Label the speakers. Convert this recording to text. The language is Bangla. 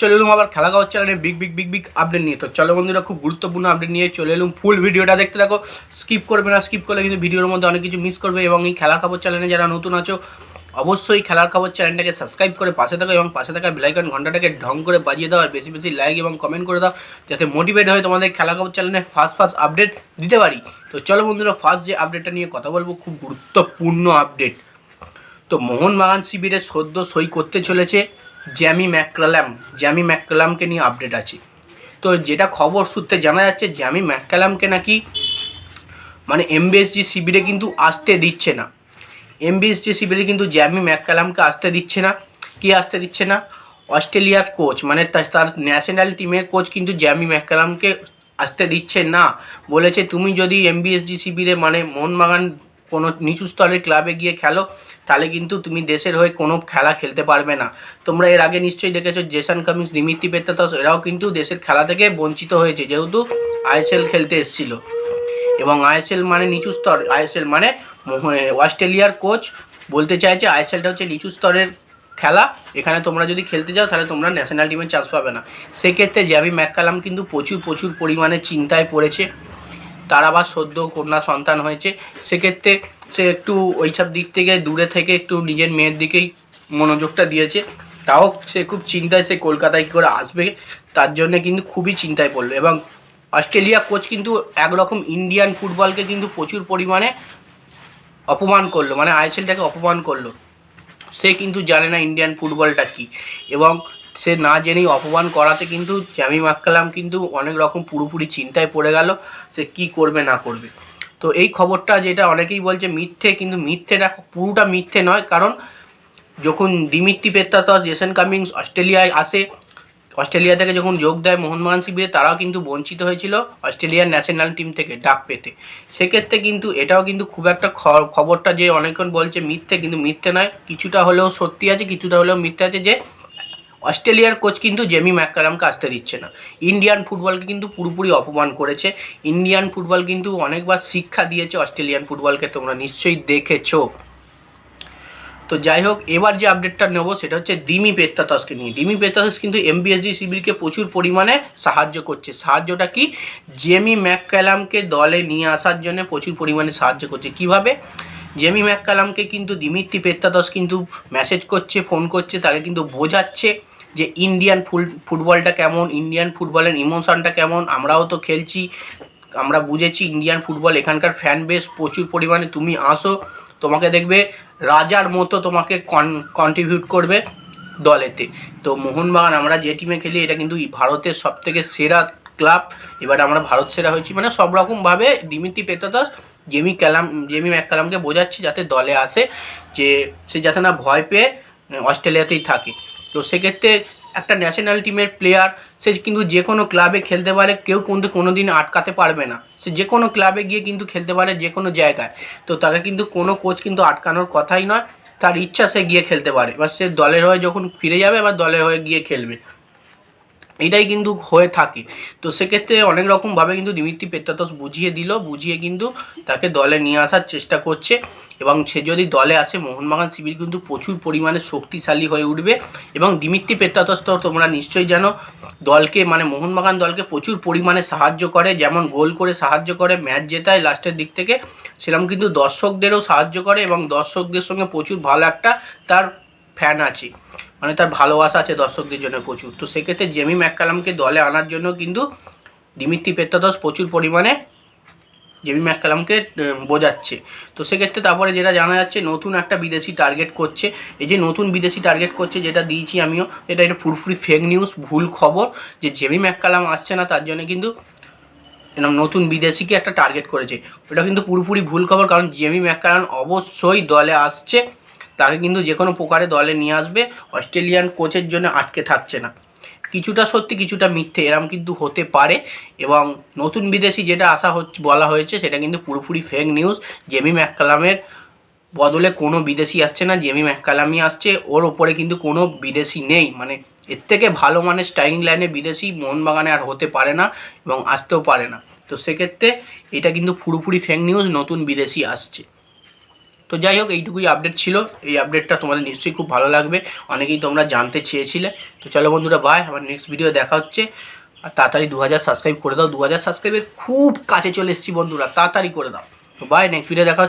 Speaker 1: চলে এলুম আবার খেলা খাওয়ার চ্যানেলে big big big big update নিয়ে। তো চলো বন্ধুরা, খুব গুরুত্বপূর্ণ আপডেট নিয়ে চলে এলুম। ফুল ভিডিওটা দেখতে থাকো। স্কিপ করবে না স্কিপ করলে কিন্তু ভিডিওর মধ্যে অনেক কিছু মিস করবে এবং এই খেলা খবর চ্যানেলে যারা নতুন আছো, অবশ্যই খেলার খবর চ্যানেলটাকে সাবস্ক্রাইব করে পাশে থাকো এবং পাশে থাকা বেলাইকন ঘন্টাটাকে ঢং করে বাজিয়ে দাও আর বেশি বেশি লাইক এবং কমেন্ট করে দাও, যাতে মোটিভেট হয় তোমাদের খেলা খবর চ্যানেলে ফার্স্ট ফার্স্ট আপডেট দিতে পারি। তো চলো বন্ধুরা ফার্স্ট যে আপডেটটা নিয়ে কথা বলব, খুব গুরুত্বপূর্ণ আপডেট তো মোহনবাগান শিবিরে সদ্য সই করতে চলেছে। জ্যামি ম্যাককালাম, জ্যামি ম্যাককালামকে নিয়ে আপডেট আছে। তো যেটা খবর সূত্রে জানা যাচ্ছে, জ্যামি ম্যাককালামকে নাকি মানে এমবিএসজি শিবিরে কিন্তু আসতে দিচ্ছে না। এমবিএসজি শিবিরে কিন্তু জ্যামি ম্যাককালামকে আসতে দিচ্ছে না। কি আসতে দিচ্ছে না? অস্ট্রেলিয়ার কোচ মানে তার ন্যাশনাল টিমের কোচ কিন্তু জ্যামি ম্যাককালামকে আসতে দিচ্ছে না। বলেছে, তুমি যদি এমবিএসজি শিবিরে মানে মোহনবাগান কোনো নিচু স্তরের ক্লাবে গিয়ে খেলো, তাহলে কিন্তু তুমি দেশের হয়ে কোনো খেলা খেলতে পারবে না। তোমরা এর আগে নিশ্চয়ই দেখেছ, জেসান কামিন্স দিমিত্রি পেত্তাতাস, এরাও কিন্তু দেশের খেলা থেকে বঞ্চিত হয়েছে, যেহেতু আইএসএল খেলতে এসেছিল। এবং আইএসএল মানে নিচু স্তর আইএসএল মানে অস্ট্রেলিয়ার কোচ বলতে চাইছে আইএসএলটা হচ্ছে নিচু স্তরের খেলা, এখানে তোমরা যদি খেলতে যাও, তাহলে তোমরা ন্যাশনাল টিমে চান্স পাবে না। সেক্ষেত্রে জ্যাবি ম্যাককালাম কিন্তু প্রচুর প্রচুর পরিমাণে চিন্তায় পড়েছে। তার আবার সদ্য কন্যা সন্তান হয়েছে, সেক্ষেত্রে সে একটু ওইসব দিক থেকে দূরে থেকে একটু নিজের মেয়ের দিকেই মনোযোগটা দিয়েছে। তাও সে খুব চিন্তায় সে কলকাতায় কী করে আসবে, তার জন্য কিন্তু খুবই চিন্তায় পড়ল। এবং অস্ট্রেলিয়া কোচ কিন্তু একরকম ইন্ডিয়ান ফুটবলকে কিন্তু প্রচুর পরিমাণে অপমান করল মানে আইএসএলটাকে অপমান করল। সে কিন্তু জানে না ইন্ডিয়ান ফুটবলটা কী। এবং সে না জেনেই অপমান করাতে কিন্তু জ্যামি মাক্কালাম কিন্তু অনেক রকম পুরোপুরি চিন্তায় পড়ে গেল সে কি করবে না করবে। তো এই খবরটা যেটা অনেকেই বলছে মিথ্যে, কিন্তু মিথ্যেটা পুরোটা মিথ্যে নয়, কারণ যখন দিমিত্রি পেত্তাতস, জেসন কামিংস অস্ট্রেলিয়ায় আসে, অস্ট্রেলিয়া থেকে যখন যোগ দেয় মোহনবাগান শিবিরে, তারাও কিন্তু বঞ্চিত হয়েছিল অস্ট্রেলিয়ার ন্যাশনাল টিম থেকে ডাক পেতে। সেক্ষেত্রে কিন্তু এটাও কিন্তু খুব একটা খবরটা যে অনেকক্ষণ বলছে মিথ্যে, কিন্তু মিথ্যে নয়, কিছুটা হলেও সত্যি আছে, কিছুটা হলেও মিথ্যে আছে যে অস্ট্রেলিয়ার কোচ কিন্তু জেমি ম্যাককালামকে আসতে দিচ্ছে না। ইন্ডিয়ান ফুটবলকে কিন্তু পুরোপুরি অপমান করেছে। ইন্ডিয়ান ফুটবল কিন্তু অনেকবার শিক্ষা দিয়েছে অস্ট্রেলিয়ান ফুটবলকে, তোমরা নিশ্চয়ই দেখেছ। তো যাই হোক, এবার যে আপডেটটা নেব সেটা হচ্ছে ডিমি পেত্তাতসকে নিয়ে। ডিমি পেত্তাতস কিন্তু এমবিএসজি শিবিরকে প্রচুর পরিমাণে সাহায্য করছে। সাহায্যটা কি? জেমি ম্যাককালামকে দলে নিয়ে আসার জন্য প্রচুর পরিমাণে সাহায্য করছে। কীভাবে? জেমি ম্যাককালামকে কিন্তু দিমিত্রি পেত্তাতস কিন্তু মেসেজ করছে ফোন করছে, তাকে কিন্তু বোঝাচ্ছে। যে ইন্ডিয়ান ফুল, ফুটবলটা কেমন ইন্ডিয়ান ফুটবলের ইমোশনটা কেমন, আমরাও তো খেলছি, আমরা বুঝেছি ইন্ডিয়ান ফুটবল, এখানকার ফ্যান বেস প্রচুর পরিমাণে তুমি আসো, তোমাকে দেখবে রাজার মতো তোমাকে কন্ট্রিবিউট করবে দলেতে। তো মোহনবাগান আমরা যে টিমে খেলি, এটা কিন্তু ভারতের সব থেকে সেরা ক্লাব এবার আমরা ভারত সেরা হয়েছি মানে সব রকমভাবে Dimitri Petratos Jamie Callum Jamie ম্যাককালামকে বোঝাচ্ছি যাতে দলে আসে, যে সে যাতে না ভয় পেয়ে অস্ট্রেলিয়াতেই থাকে। তো সেক্ষেত্রে একটা ন্যাশনাল টিমের প্লেয়ার সে কিন্তু যে কোনো ক্লাবে খেলতে পারে, কেউ কিন্তু কোনো দিন আটকাতে পারবে না। সে যে কোনো ক্লাবে গিয়ে কিন্তু খেলতে পারে যে কোনো জায়গায়। তো তাকে কিন্তু কোনো কোচ কিন্তু আটকানোর কথাই নয়। তার ইচ্ছা সে গিয়ে খেলতে পারে। এবার সে দলের হয়ে যখন ফিরে যাবে, এবার দলের হয়ে গিয়ে খেলবে। এটাই কিন্তু হয়ে থাকে। তো সেক্ষেত্রে অনেক রকমভাবে কিন্তু দিমিত্রি পেত্তাতস বুঝিয়ে দিল, বুঝিয়ে কিন্তু তাকে দলে নিয়ে আসার চেষ্টা করছে এবং সে যদি দলে আসে, মোহনবাগান শিবির কিন্তু প্রচুর পরিমাণে শক্তিশালী হয়ে উঠবে এবং দিমিত্রি পেত্তাতস তো তোমরা নিশ্চয়ই জানো, দলকে মানে মোহনবাগান দলকে প্রচুর পরিমাণে সাহায্য করে, যেমন গোল করে সাহায্য করে, ম্যাচ জেতায় লাস্টের দিক থেকে, সেরকম কিন্তু দর্শকদেরও সাহায্য করে এবং দর্শকদের সঙ্গে প্রচুর ভালো একটা তার ফ্যান আছে। মানে তার ভালোবাসা আছে দর্শকদের জন্য প্রচুর। তো সেক্ষেত্রে জেমি ম্যাককালামকে দলে আনার জন্য কিন্তু দিমিত্রি পেত্তাদস প্রচুর পরিমাণে জেমি ম্যাককালামকে বোঝাচ্ছে। তো সেক্ষেত্রে তারপরে যেটা জানা যাচ্ছে, নতুন একটা বিদেশি টার্গেট করছে। এই যে নতুন বিদেশি টার্গেট করছে, যেটা দিয়েছি আমিও, এটা এটা পুরোপুরি ফেক নিউজ ভুল খবর যে জেমি ম্যাককালাম আসছে না, তার জন্য কিন্তু এরকম নতুন বিদেশিকে একটা টার্গেট করেছে। ওটা কিন্তু পুরোপুরি ভুল খবর, কারণ জেমি ম্যাকারান অবশ্যই দলে আসছে। তাকে কিন্তু যে কোনো প্রকারে দলে নিয়ে আসবে, অস্ট্রেলিয়ান কোচের জন্য আটকে থাকছে না। কিছুটা সত্যি, কিছুটা মিথ্যে, এরম কিন্তু হতে পারে এবং নতুন বিদেশি যেটা আসা হচ্ছে বলা হয়েছে সেটা কিন্তু পুরোপুরি ফেক নিউজ জেমি ম্যাককালামের বদলে কোনো বিদেশি আসছে না, জেমি ম্যাককালামই আসছে। ওর ওপরে কিন্তু কোনো বিদেশি নেই। মানে এর থেকে ভালো মানের স্ট্রাইকিং লাইনে বিদেশি মোহনবাগানে আর হতে পারে না এবং আসতেও পারে না। তো সেক্ষেত্রে এটা কিন্তু পুরোপুরি ফেক নিউজ নতুন বিদেশি আসছে। তো যাই হোক, এইটুকুই আপডেট ছিল। এই আপডেটটা তোমাদের নিশ্চয়ই খুব ভালো লাগবে। অনেকেই তোমরা জানতে চেয়েছিলে। তো চলো বন্ধুরা বাই আমার নেক্সট ভিডিও দেখা হচ্ছে। আর তাড়াতাড়ি দু হাজার সাবস্ক্রাইব করে দাও। দু হাজার সাবস্ক্রাইবের খুব কাছে চলে এসেছি বন্ধুরা, তাড়াতাড়ি করে দাও। তো বাই নেক্সট ভিডিও দেখা।